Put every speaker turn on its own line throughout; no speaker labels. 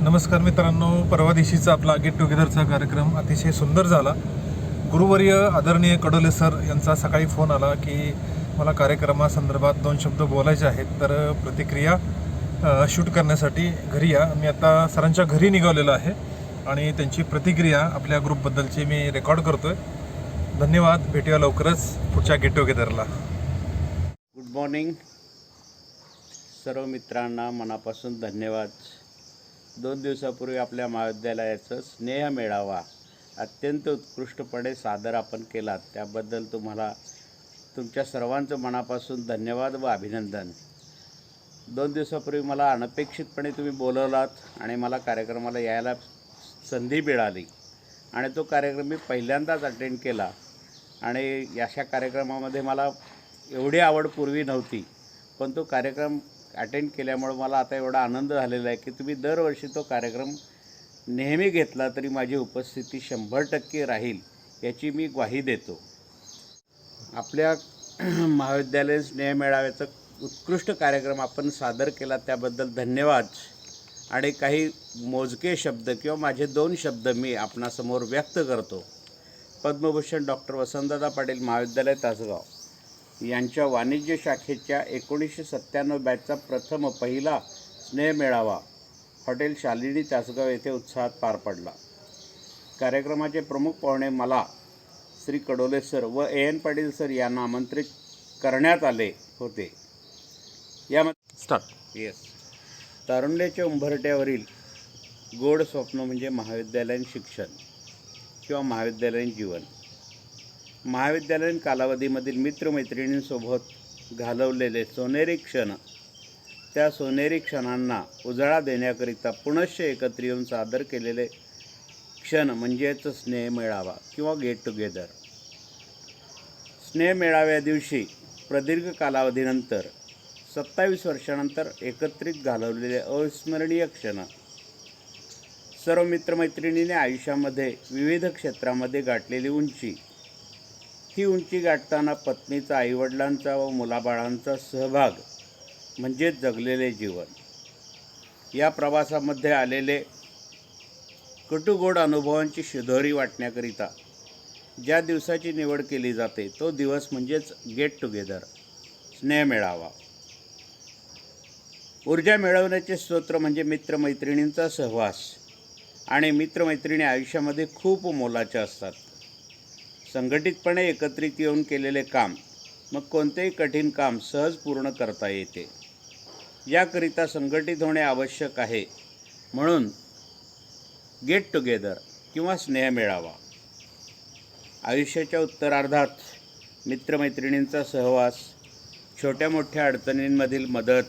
नमस्कार मित्रांनो परवा दिवशीचा आपला गेट टुगेदरचा कार्यक्रम अतिशय सुंदर झाला. गुरुवर्य आदरणीय कडोले सर यांचा सकाळी फोन आला की मला कार्यक्रमासंदर्भात दोन शब्द बोलायचे आहेत तर प्रतिक्रिया शूट करण्यासाठी घरी या. मी आता सरांच्या घरी निघालेलो आहे आणि त्यांची प्रतिक्रिया आपल्या ग्रुपबद्दलची मी रेकॉर्ड करतोय. धन्यवाद भेटूया लवकरच पुढच्या गेट टुगेदरला
गुड मॉर्निंग सर्व मित्रांना मनापासून धन्यवाद. दोन दिवसापूर्वी आपल्या महाविद्यालयाचं स्नेह मेळावा अत्यंत उत्कृष्टपणे सादर आपण केला त्याबद्दल तुम्हाला तुमच्या सर्वांचं मनापासून धन्यवाद व अभिनंदन. दोन दिवसापूर्वी मला अनपेक्षितपणे तुम्ही बोलवलात आणि मला कार्यक्रमाला यायला संधी मिळाली आणि तो कार्यक्रम मी पहिल्यांदाच अटेंड केला आणि अशा कार्यक्रमामध्ये मला एवढी आवड पूर्वी नव्हती पण तो कार्यक्रम अटेंड केल्यामुळे मला आता एवढा आनंद झालेला आहे की तुम्ही दरवर्षी तो कार्यक्रम नेहमी घेतला तरी माझी उपस्थिती शंभर टक्के राहील याची मी ग्वाही देतो. आपल्या महाविद्यालयीन स्नेहमेळाव्याचा उत्कृष्ट कार्यक्रम आपण सादर केला त्याबद्दल धन्यवाद. आणि काही मोजके शब्द किंवा माझे दोन शब्द मी आपणासमोर व्यक्त करतो. पद्मभूषण डॉक्टर वसंतदादा पाटील महाविद्यालय तासगाव. यांच्या वाणिज्य शाखेच्या एकोणीसशे सत्त्याण्णव बॅचचा प्रथम पहिला स्नेह मेळावा हॉटेल शालिनी तासगाव येथे उत्साहात पार पडला. कार्यक्रमाचे प्रमुख पाहुणे मला श्री कडोले सर व ए एन पाटील सर यांना आमंत्रित करण्यात आले होते. यामध्ये
स्टार्ट
येस तारुण्याच्या उंबरट्यावरील गोड स्वप्न म्हणजे महाविद्यालयीन शिक्षण किंवा महाविद्यालयीन जीवन. महाविद्यालयीन कालावधीमधील मित्रमैत्रिणींसोबत घालवलेले सोनेरी क्षण. त्या सोनेरी क्षणांना उजाळा देण्याकरिता पुनश्च एकत्र येऊन सादर केलेले क्षण म्हणजेच स्नेह मेळावा किंवा गेट टुगेदर स्नेह मेळाव्या दिवशी प्रदीर्घ कालावधीनंतर सत्तावीस वर्षानंतर एकत्रित घालवलेले अविस्मरणीय क्षण. सर्व मित्रमैत्रिणीने आयुष्यामध्ये विविध क्षेत्रामध्ये गाठलेली उंची ही उंची गाठताना पत्नीचा आईवडिलांचा व मुलाबाळांचा सहभाग म्हणजेच जगलेले जीवन. या प्रवासामध्ये आलेले कटुगोड अनुभवांची शिदोरी वाटण्याकरिता ज्या दिवसाची निवड केली जाते तो दिवस म्हणजेच गेट टुगेदर स्नेह मेळावा. ऊर्जा मिळवण्याचे स्तोत्र म्हणजे मित्रमैत्रिणींचा सहवास. आणि मित्रमैत्रिणी आयुष्यामध्ये खूप मोलाच्या असतात. संघटितपणे एकत्रित येऊन केलेले काम मग कोणतेही कठीण काम सहज पूर्ण करता येते. याकरिता संघटित होणे आवश्यक आहे. म्हणून गेट टुगेदर किंवा स्नेह मिळावा. आयुष्याच्या उत्तरार्धात मित्रमैत्रिणींचा सहवास छोट्या मोठ्या अडचणींमधील मदत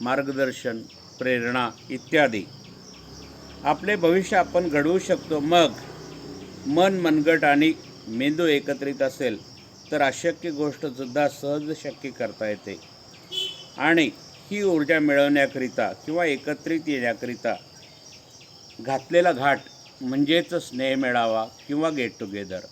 मार्गदर्शन प्रेरणा इत्यादी. आपले भविष्य आपण घडवू शकतो. मग मन मनगट आणि मेंदू एकत्रित असेल तर अशक्य गोष्टसुद्धा सहज शक्य करता येते. आणि ही ऊर्जा मिळवण्याकरिता किंवा एकत्रित येण्याकरिता घातलेला घाट म्हणजेच स्नेह मिळावा किंवा गेट टुगेदर